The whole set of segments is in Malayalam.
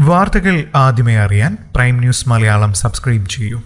വാർത്തകൾ ആദ്യമേ അറിയാൻ പ്രൈം ന്യൂസ് മലയാളം സബ്സ്ക്രൈബ് ചെയ്യൂ.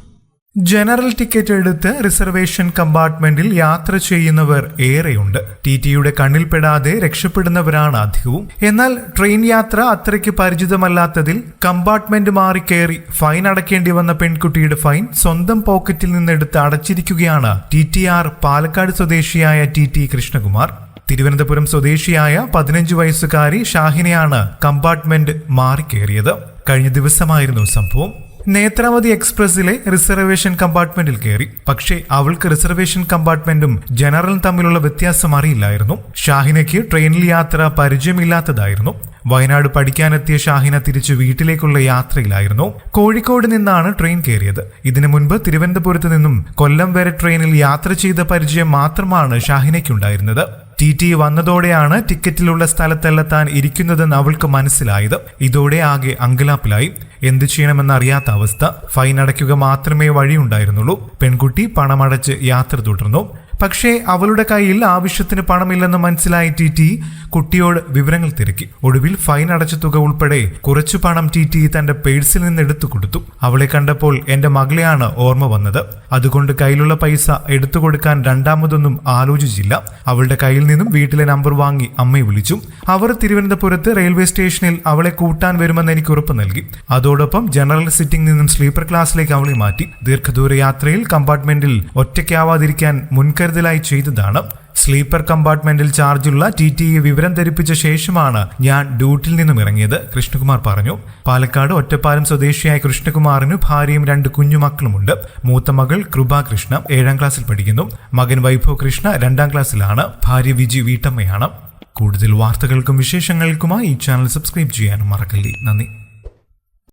ജനറൽ ടിക്കറ്റ് എടുത്ത് റിസർവേഷൻ കമ്പാർട്ട്മെന്റിൽ യാത്ര ചെയ്യുന്നവർ ഏറെയുണ്ട്. ടി ടിയുടെ കണ്ണിൽപ്പെടാതെ രക്ഷപ്പെടുന്നവരാണ് അധികവും. എന്നാൽ ട്രെയിൻ യാത്ര അത്രയ്ക്ക് പരിചിതമല്ലാത്തതിൽ കമ്പാർട്ട്മെന്റ് മാറി കയറി ഫൈൻ അടയ്ക്കേണ്ടി വന്ന പെൺകുട്ടിയുടെ ഫൈൻ സ്വന്തം പോക്കറ്റിൽ നിന്നെടുത്ത് അടച്ചിരിക്കുകയാണ് ടി ടി ആർ പാലക്കാട് സ്വദേശിയായ ടി ടി കൃഷ്ണകുമാർ. തിരുവനന്തപുരം സ്വദേശിയായ പതിനഞ്ച് വയസ്സുകാരി ഷാഹിനെയാണ് കമ്പാർട്ട്മെന്റ് മാറിക്കേറിയത്. കഴിഞ്ഞ ദിവസമായിരുന്നു സംഭവം. നേത്രാവതി എക്സ്പ്രസിലെ റിസർവേഷൻ കമ്പാർട്ട്മെന്റിൽ കയറി പക്ഷേ അവൾക്ക് റിസർവേഷൻ കമ്പാർട്ട്മെന്റും ജനറലും തമ്മിലുള്ള വ്യത്യാസം അറിയില്ലായിരുന്നു. ഷാഹിനയ്ക്ക് ട്രെയിനിൽ യാത്ര പരിചയമില്ലാത്തതായിരുന്നു. വയനാട് പഠിക്കാനെത്തിയ ഷാഹിന തിരിച്ചു വീട്ടിലേക്കുള്ള യാത്രയിലായിരുന്നു. കോഴിക്കോട് നിന്നാണ് ട്രെയിൻ കയറിയത് ഇതിനു മുൻപ് തിരുവനന്തപുരത്ത് നിന്നും കൊല്ലം വരെ ട്രെയിനിൽ യാത്ര ചെയ്ത പരിചയം മാത്രമാണ് ഷാഹിനയ്ക്കുണ്ടായിരുന്നത്. ടി ടി വന്നതോടെയാണ് ടിക്കറ്റിലുള്ള സ്ഥലത്തെല്ലെത്താൻ ഇരിക്കുന്നതെന്ന് അവൾക്ക് മനസ്സിലായത്. ഇതോടെ ആകെ അങ്കലാപ്പിലായി. എന്തു ചെയ്യണമെന്നറിയാത്ത അവസ്ഥ. ഫൈൻ അടയ്ക്കുക മാത്രമേ വഴിയുണ്ടായിരുന്നുള്ളൂ. പെൺകുട്ടി പണമടച്ച് യാത്ര തുടർന്നു. പക്ഷേ അവളുടെ കയ്യിൽ ആവശ്യത്തിന് പണമില്ലെന്ന് മനസ്സിലായ ടി ടി കുട്ടിയോട് വിവരങ്ങൾ തിരക്കി. ഒടുവിൽ ഫൈൻ അടച്ച തുക ഉൾപ്പെടെ കുറച്ചു പണം ടി ടി തന്റെ പേഴ്സിൽ നിന്ന് എടുത്തു കൊടുത്തു. അവളെ കണ്ടപ്പോൾ എന്റെ മകളെയാണ് ഓർമ്മ വന്നത്. അതുകൊണ്ട് കയ്യിലുള്ള പൈസ എടുത്തു കൊടുക്കാൻ രണ്ടാമതൊന്നും ആലോചിച്ചില്ല. അവളുടെ കയ്യിൽ നിന്നും വീട്ടിലെ നമ്പർ വാങ്ങി അമ്മയെ വിളിച്ചു. അവർ തിരുവനന്തപുരത്ത് റെയിൽവേ സ്റ്റേഷനിൽ അവളെ കൂട്ടാൻ വരുമെന്ന് എനിക്ക് ഉറപ്പ് നൽകി. അതോടൊപ്പം ജനറൽ സിറ്റിംഗ് നിന്നും സ്ലീപ്പർ ക്ലാസ്സിലേക്ക് അവളെ മാറ്റി. ദീർഘദൂര യാത്രയിൽ കമ്പാർട്ട്മെന്റിൽ ഒറ്റയ്ക്കാവാതിരിക്കാൻ മുൻകരുതലായി ചെയ്തതാണ്. സ്ലീപ്പർ കമ്പാർട്ട്മെന്റിൽ ചാർജുള്ള ടി ടി ഇ വിവരം ധരിപ്പിച്ച ശേഷമാണ് ഞാൻ ഡ്യൂട്ടിയിൽ നിന്നും ഇറങ്ങിയത് കൃഷ്ണകുമാർ പറഞ്ഞു. പാലക്കാട് ഒറ്റപ്പാലം സ്വദേശിയായ കൃഷ്ണകുമാറിന് ഭാര്യയും രണ്ട് കുഞ്ഞുമക്കളുമുണ്ട്. മൂത്ത മകൾ കൃപ കൃഷ്ണ ഏഴാം ക്ലാസ്സിൽ പഠിക്കുന്നു. മകൻ വൈഭവ് കൃഷ്ണ രണ്ടാം ക്ലാസ്സിലാണ്. ഭാര്യ വിജി വീട്ടമ്മയാണ്. കൂടുതൽ വാർത്തകൾക്കും വിശേഷങ്ങൾക്കുമായി ഈ ചാനൽ സബ്സ്ക്രൈബ് ചെയ്യാനും മറക്കല്ലേ. നന്ദി.